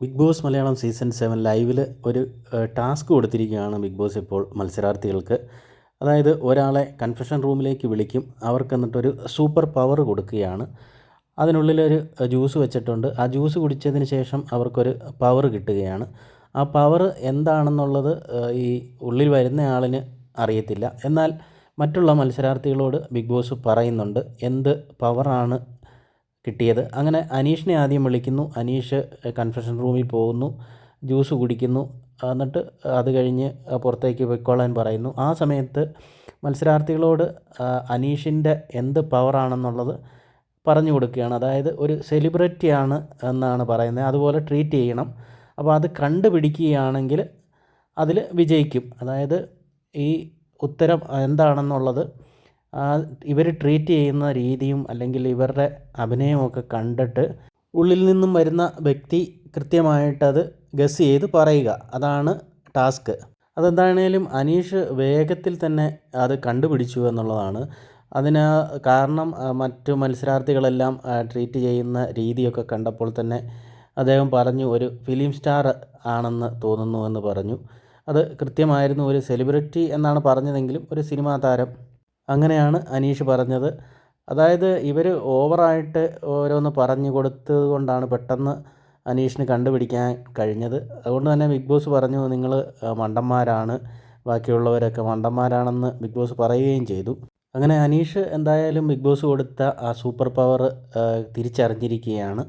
Bigg Boss Malayalam season seven ലൈവിൽ ഒരു task കൊടുത്തിരിക്കുകയാണ് ബിഗ് ബോസ് ഇപ്പോൾ മത്സരാർത്ഥികൾക്ക്. അതായത് ഒരാളെ കൺഫെഷൻ റൂമിലേക്ക് വിളിക്കും അവർക്ക് എന്നിട്ടൊരു സൂപ്പർ പവർ കൊടുക്കുകയാണ്. അതിനുള്ളിലൊരു ജ്യൂസ് വെച്ചിട്ടുണ്ട്. ആ ജ്യൂസ് കുടിച്ചതിന് ശേഷം അവർക്കൊരു പവർ കിട്ടുകയാണ്. ആ പവർ എന്താണെന്നുള്ളത് ഈ ഉള്ളിൽ വരുന്ന ആളിന് അറിയത്തില്ല. എന്നാൽ മറ്റുള്ള മത്സരാർത്ഥികളോട് ബിഗ് ബോസ് പറയുന്നുണ്ട് എന്ത് പവറാണ് കിട്ടിയത്. അങ്ങനെ അനീഷിനെ ആദ്യം വിളിക്കുന്നു. അനീഷ് കൺഫെഷൻ റൂമിൽ പോകുന്നു. ജ്യൂസ് കുടിക്കുന്നു. എന്നിട്ട് അത് കഴിഞ്ഞ് പുറത്തേക്ക് പൊയ്ക്കോളാൻ പറയുന്നു. ആ സമയത്ത് മത്സരാർത്ഥികളോട് അനീഷിന്റെ എന്ത് പവറാണെന്നുള്ളത് പറഞ്ഞു കൊടുക്കുകയാണ്. അതായത് ഒരു സെലിബ്രിറ്റിയാണ് എന്നാണ് പറയുന്നത്. അതുപോലെ ട്രീറ്റ് ചെയ്യണം. അപ്പോൾ അത് കണ്ടുപിടിക്കുകയാണെങ്കിൽ അതിൽ വിജയിക്കും. അതായത് ഈ ഉത്തരം എന്താണെന്നുള്ളത് ഇവർ ട്രീറ്റ് ചെയ്യുന്ന രീതിയും അല്ലെങ്കിൽ ഇവരുടെ അഭിനയമൊക്കെ കണ്ടിട്ട് ഉള്ളിൽ നിന്നും വരുന്ന വ്യക്തി കൃത്യമായിട്ടത് ഗസ് ചെയ്ത് പറയുക. അതാണ് ടാസ്ക് അതെന്താണേലും അനീഷ് വേഗത്തിൽ തന്നെ അത് കണ്ടുപിടിച്ചു എന്നുള്ളതാണ്. അതിന് കാരണം മറ്റു മത്സരാർത്ഥികളെല്ലാം ട്രീറ്റ് ചെയ്യുന്ന രീതിയൊക്കെ കണ്ടപ്പോൾ തന്നെ അദ്ദേഹം പറഞ്ഞു ഒരു ഫിലിം സ്റ്റാർ ആണെന്ന് തോന്നുന്നു എന്ന് പറഞ്ഞു. അത് കൃത്യമായിരുന്നു. ഒരു സെലിബ്രിറ്റി എന്നാണ് പറഞ്ഞതെങ്കിലും ഒരു സിനിമാ താരം അങ്ങനെയാണ് അനീഷ് പറഞ്ഞത്. അതായത് ഇവർ ഓവറായിട്ട് ഓരോന്ന് പറഞ്ഞു കൊടുത്തത് കൊണ്ടാണ് പെട്ടെന്ന് അനീഷിന് കണ്ടുപിടിക്കാൻ കഴിഞ്ഞത്. അതുകൊണ്ട് തന്നെ ബിഗ് ബോസ് പറഞ്ഞു നിങ്ങൾ മണ്ടന്മാരാണ്. ബാക്കിയുള്ളവരൊക്കെ മണ്ടന്മാരാണെന്ന് ബിഗ് ബോസ് പറയുകയും ചെയ്തു. അങ്ങനെ അനീഷ് എന്തായാലും ബിഗ് ബോസ് കൊടുത്ത ആ സൂപ്പർ പവർ തിരിച്ചറിഞ്ഞിരിക്കുകയാണ്.